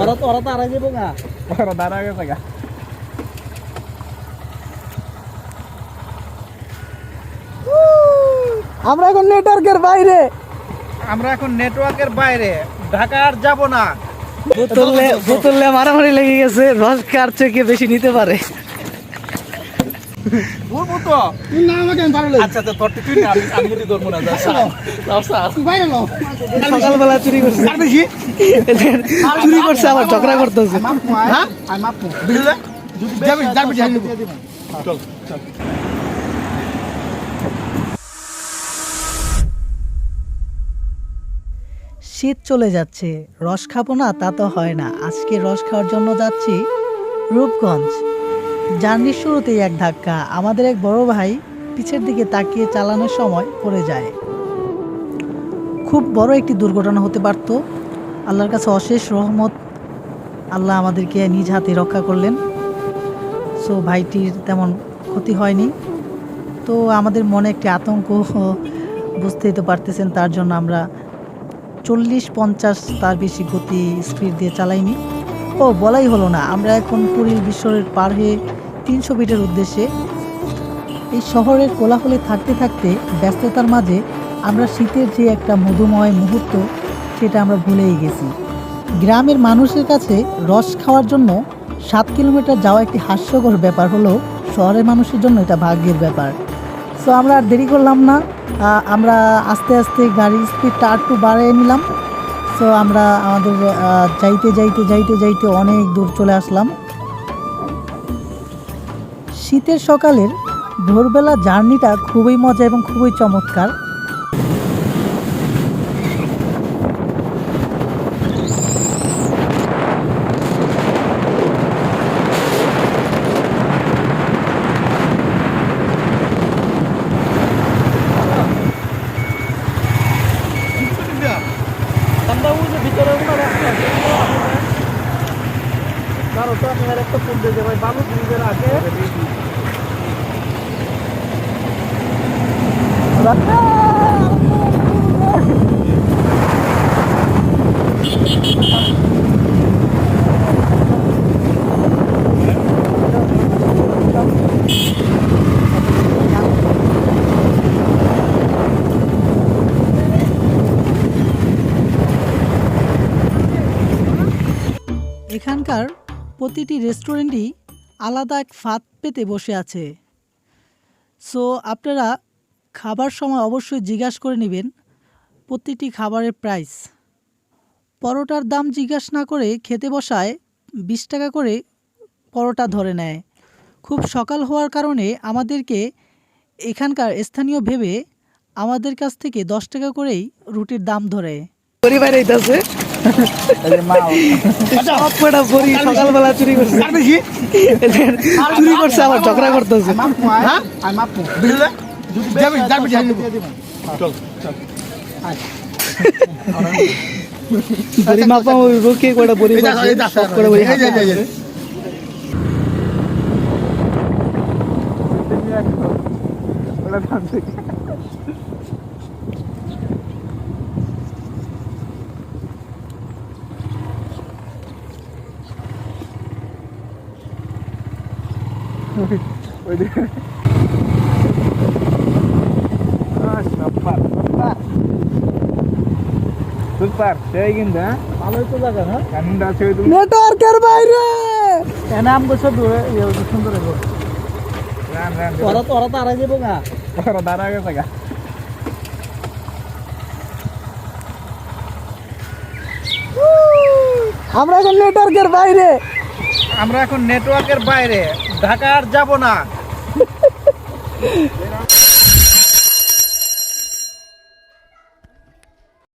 ওরা তো ওরা তো আড়াই যাব গা। ওরা দাঁড়া গেছে গা। আমরা এখন নেটওয়ার্কের বাইরে। আমরা এখন নেটওয়ার্কের বাইরে। ঢাকা আর যাব না। বোতলে বোতলে মারামারি লেগে গেছে। রস কার থেকে বেশি নিতে পারে? বলব তো না আমাকে আমি পারলে আচ্ছা আচ্ছা তোর তুই না আমি- আমি যদি ধরবো না যা, যা, যাও, বাইরে লো সকালবেলা চুরি করছে। আর বেশি চুরি করছে আবার ঝগড়া করতেছে। হ্যাঁ? আমি মাপ বুঝলে? যাবে যাবে যাবে। চল চল। শীত চলে যাচ্ছে। রস খাব না তা তো হয় না। আজকে রস খাওয়ার জন্য যাচ্ছি রূপগঞ্জ। জার্নির শুরুতেই এক ধাক্কা। আমাদের এক বড় ভাই পিছের দিকে তাকিয়ে চালানোর সময় পড়ে যায়। খুব বড় একটি দুর্ঘটনা হতে পারত। আল্লাহর কাছে অশেষ রহমত। আল্লাহ আমাদেরকে নিজ হাতে রক্ষা করলেন। সো ভাইটির তেমন ক্ষতি হয়নি। তো আমাদের মনে একটি আতঙ্ক বুঝতেই তো পারতেছেন, তার জন্য আমরা চল্লিশ পঞ্চাশ তার বেশি গতি স্পিড দিয়ে চালাইনি। ও বলাই হলো না। আমরা এখন পুরীর বিশ্বরের পার হয়ে তিনশো ফিটের উদ্দেশ্যে এই শহরের কোলাহলে থাকতে থাকতে ব্যস্ততার মাঝে আমরা শীতের যে একটা মধুময় মুহূর্ত, সেটা আমরা ভুলেই গেছি। গ্রামের মানুষের কাছে রস খাওয়ার জন্য সাত কিলোমিটার যাওয়া একটি হাস্যকর ব্যাপার হলো শহরের মানুষের জন্য এটা ভাগ্যের ব্যাপার। সো আমরা আর দেরি করলাম না। আমরা আস্তে আস্তে গাড়ির স্পিডটা একটু বাড়িয়ে নিলাম। সো আমরা আমাদের যাইতে যাইতে যাইতে যাইতে অনেক দূর চলে আসলাম। শীতের সকালের ভোরবেলা জার্নিটা খুবই মজা এবং খুবই চমৎকার। আমি আর একটা ফোন দিয়ে ভাই, বালু ব্রিজের আগে। এখানকার প্রতিটি রেস্টুরেন্টই আলাদা এক ফাঁদ পেতে বসে আছে। সো আপনারা খাবার সময় অবশ্যই জিজ্ঞাসা করে নেবেন প্রতিটি খাবারের প্রাইস পরোটার দাম জিজ্ঞাসা না করে খেতে বসায় বিশ টাকা করে পরোটা ধরে নেয়। খুব সকাল হওয়ার কারণে আমাদেরকে এখানকার স্থানীয় ভেবে আমাদের কাছ থেকে দশ টাকা করেই রুটির দাম ধরে। সকালবেলা চুরি করছে চুরি করছে আবার ঝগড়া করতেছে মাপ হ্যাঁ চল চল বড়ি কটা বড়ি এই দেখো, মাপছে, এই দেখো, সব করে বড়ি এই যে, এই যে, এই যে। ওটা ধান থেকে। ওই দিকে। আহ, সাব্বাস, সাব্বাস। সুপার সেই কিন্তু হ্যাঁ ভালোই তো জায়গা না? কানুনটা আছে ওই নেটওয়ার্কের বাইরে! এনে আম বছর দূরে সুন্দর হইব রান রান ওরা তো ওরা তো আড়াই যাব গা। ওরা দাঁড়া গেছে গা। আমরা এখন নেটওয়ার্কের বাইরে! আমরা এখন নেটওয়ার্কের বাইরে ঢাকা আর যাব না।